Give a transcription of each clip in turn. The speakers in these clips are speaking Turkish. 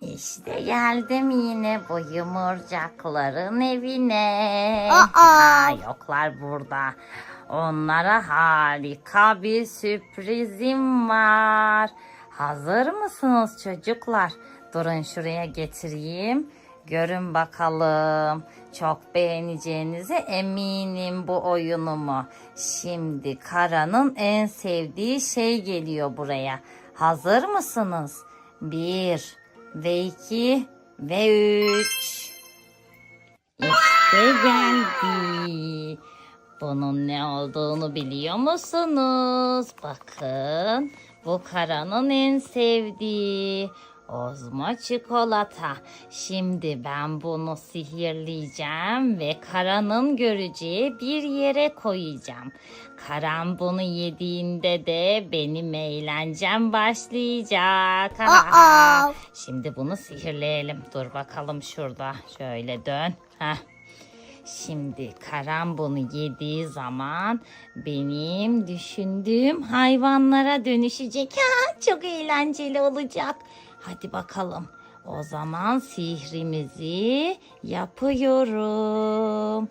İşte geldim yine bu yumurcakların evine. Aa! Aa, yoklar burada. Onlara harika bir sürprizim var. Hazır mısınız çocuklar? Durun şuraya getireyim. Görün bakalım. Çok beğeneceğinize eminim bu oyunumu. Şimdi Kara'nın en sevdiği şey geliyor buraya. Hazır mısınız? Bir ve iki ve üç. İşte geldi. Bunun ne olduğunu biliyor musunuz? Bakın bu Kara'nın en sevdiği ozma çikolata. Şimdi ben bunu sihirleyeceğim ve Kara'nın göreceği bir yere koyacağım. Karan bunu yediğinde de benim eğlencem başlayacak. Aa! Şimdi bunu sihirleyelim. Dur bakalım şurada. Şöyle dön. Heh. Şimdi Karan bunu yediği zaman benim düşündüğüm hayvanlara dönüşecek. Ha, çok eğlenceli olacak. Hadi bakalım. O zaman sihrimizi yapıyorum.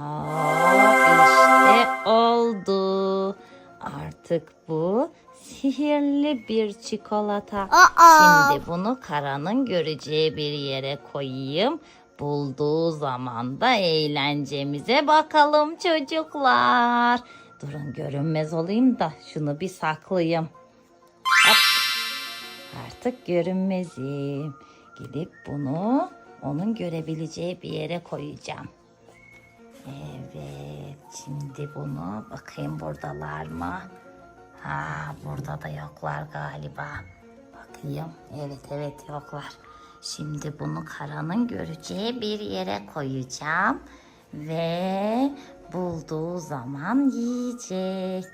Aa, işte oldu. Artık bu sihirli bir çikolata. Aa! Şimdi bunu Kara'nın göreceği bir yere koyayım. Bulduğu zaman da eğlencemize bakalım çocuklar. Durun görünmez olayım da şunu bir saklayayım. Artık görünmezim. Gidip bunu onun görebileceği bir yere koyacağım. Evet, şimdi bunu bakayım buradalar mı? Ha, burada da yoklar galiba. Bakayım. Evet, evet yoklar. Şimdi bunu Kara'nın göreceği bir yere koyacağım ve bulduğu zaman yiyecek.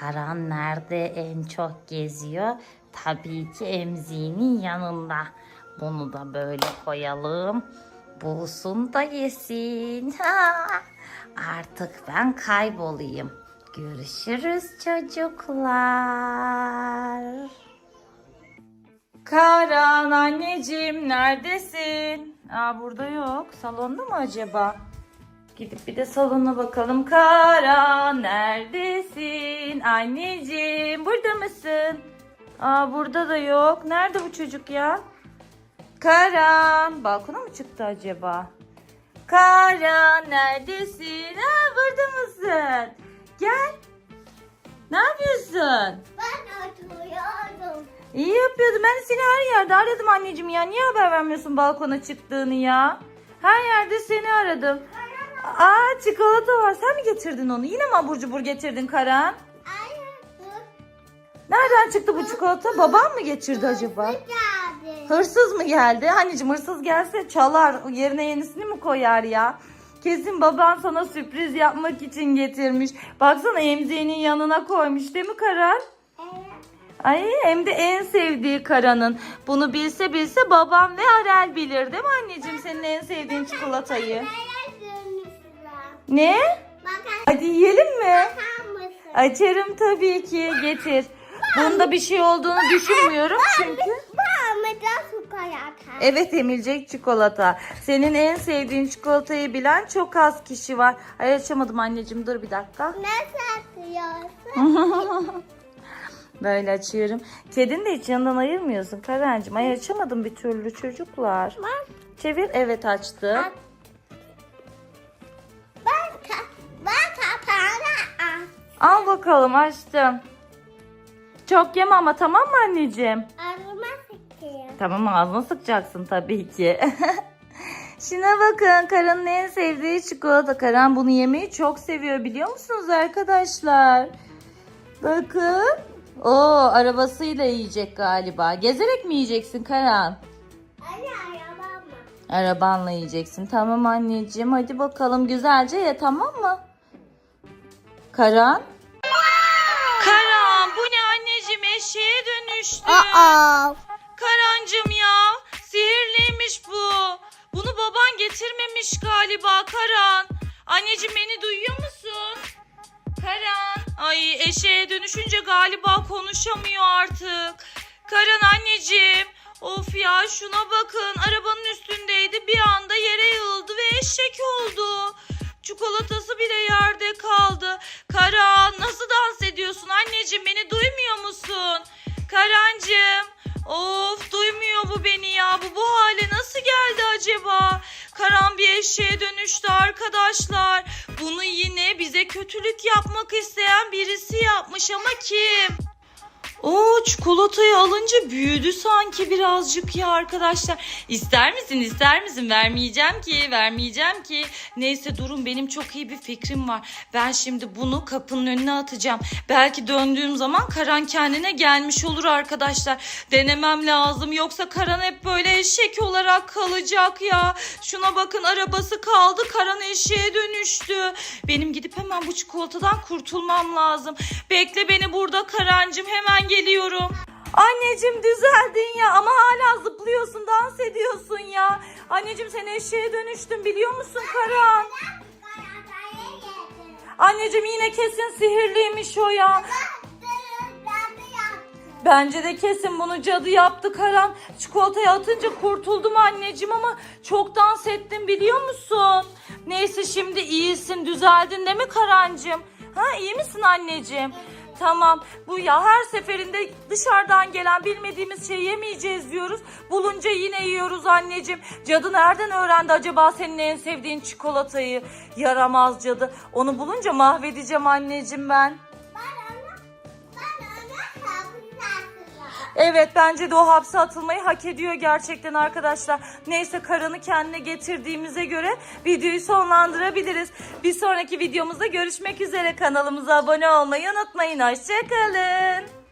Karan nerede en çok geziyor? Tabii ki emziğinin yanında. Bunu da böyle koyalım. Bulsun da yesin. Artık ben kaybolayım. Görüşürüz çocuklar. Karan anneciğim neredesin? Aa burada yok. Salonda mı acaba? Gidip bir de salona bakalım. Karan neredesin? Anneciğim burada mısın? Aa burada da yok. Nerede bu çocuk ya? Karan balkona mı çıktı acaba? Karan neredesin? Aa burada mısın? Gel. Ne yapıyorsun? Ben oturuyorum. İyi yapıyordum. Ben seni her yerde aradım anneciğim ya. Niye haber vermiyorsun balkona çıktığını ya? Her yerde seni aradım. Aa çikolata var. Sen mi getirdin onu? Yine mi abur cubur getirdin Karan? Nereden çıktı bu çikolata? Babam mı getirdi acaba? Hırsız mı geldi? Anneciğim hırsız gelse çalar. Yerine yenisini mi koyar ya? Kesin baban sana sürpriz yapmak için getirmiş. Baksana emziğinin yanına koymuş değil mi Karan? Ay hem de en sevdiği Karan'ın. Bunu bilse bilse babam ve Arel bilir değil mi anneciğim senin en sevdiğin çikolatayı? Ne? Hadi yiyelim mi? Açarım tabii ki getir. Bunda bir şey olduğunu düşünmüyorum çünkü. Evet emilecek çikolata. Senin en sevdiğin çikolatayı bilen çok az kişi var. Ay açamadım anneciğim dur bir dakika. Nasıl atıyorsun? Böyle açıyorum. Kedini de hiç yanından ayırmıyorsun Karancığım. Ay açamadım bir türlü çocuklar. Bak, Çevir evet açtı. Aç. ben, ka- ben kapağını aç. Al bakalım açtım. Çok yeme ama tamam mı anneciğim? Arıma sıkayım. Tamam ağzına sıkacaksın tabii ki. Şuna bakın Karan'ın en sevdiği çikolata. Karan bunu yemeyi çok seviyor biliyor musunuz arkadaşlar? Bakın. Oo arabasıyla yiyecek galiba. Gezerek mi yiyeceksin Karan? Anne arabam mı? Arabanla yiyeceksin. Tamam anneciğim hadi bakalım güzelce ye tamam mı? Karan? Dönüştü. Aa. Karancım ya sihirliymiş bu. Bunu baban getirmemiş galiba Karan. Anneciğim beni duyuyor musun? Karan. Ay eşeğe dönüşünce galiba konuşamıyor artık. Karan anneciğim Of ya şuna bakın arabanın üstündeydi bir anda yere yığıldı ve eşek oldu. Çikolatası bile yerde kaldı. Karan nasıl dans ediyorsun anneciğim beni duymuyor musun? Karancığım of duymuyor bu beni ya bu bu hale nasıl geldi acaba? Karan bir eşeğe dönüştü arkadaşlar. Bunu yine bize kötülük yapmak isteyen birisi yapmış ama kim? Çikolatayı alınca büyüdü sanki birazcık ya arkadaşlar. İster misin ister misin? Vermeyeceğim ki vermeyeceğim ki. Neyse durun benim çok iyi bir fikrim var. Ben şimdi bunu kapının önüne atacağım. Belki döndüğüm zaman Karan kendine gelmiş olur arkadaşlar. Denemem lazım yoksa Karan hep böyle eşek olarak kalacak ya. Şuna bakın arabası kaldı Karan eşeğe dönüştü. Benim gidip hemen bu çikolatadan kurtulmam lazım. Bekle beni burada Karancığım hemen geliyorum. Anneciğim düzeldin ya ama hala zıplıyorsun dans ediyorsun ya. Anneciğim sen eşeğe dönüştün biliyor musun Karan? Anneciğim yine kesin sihirliymiş o ya. Bence de kesin bunu cadı yaptı Karan. Çikolatayı atınca kurtuldum anneciğim ama çok dans ettim biliyor musun? Neyse şimdi iyisin düzeldin değil mi Karancığım? Ha iyi misin anneciğim? Tamam bu ya her seferinde dışarıdan gelen bilmediğimiz şey yemeyeceğiz diyoruz. Bulunca yine yiyoruz anneciğim. Cadı nereden öğrendi acaba senin en sevdiğin çikolatayı? Yaramaz cadı. Onu bulunca mahvedeceğim anneciğim ben. Evet bence de o hapse atılmayı hak ediyor gerçekten arkadaşlar. Neyse karını kendine getirdiğimize göre videoyu sonlandırabiliriz. Bir sonraki videomuzda görüşmek üzere. Kanalımıza abone olmayı unutmayın. Hoşçakalın.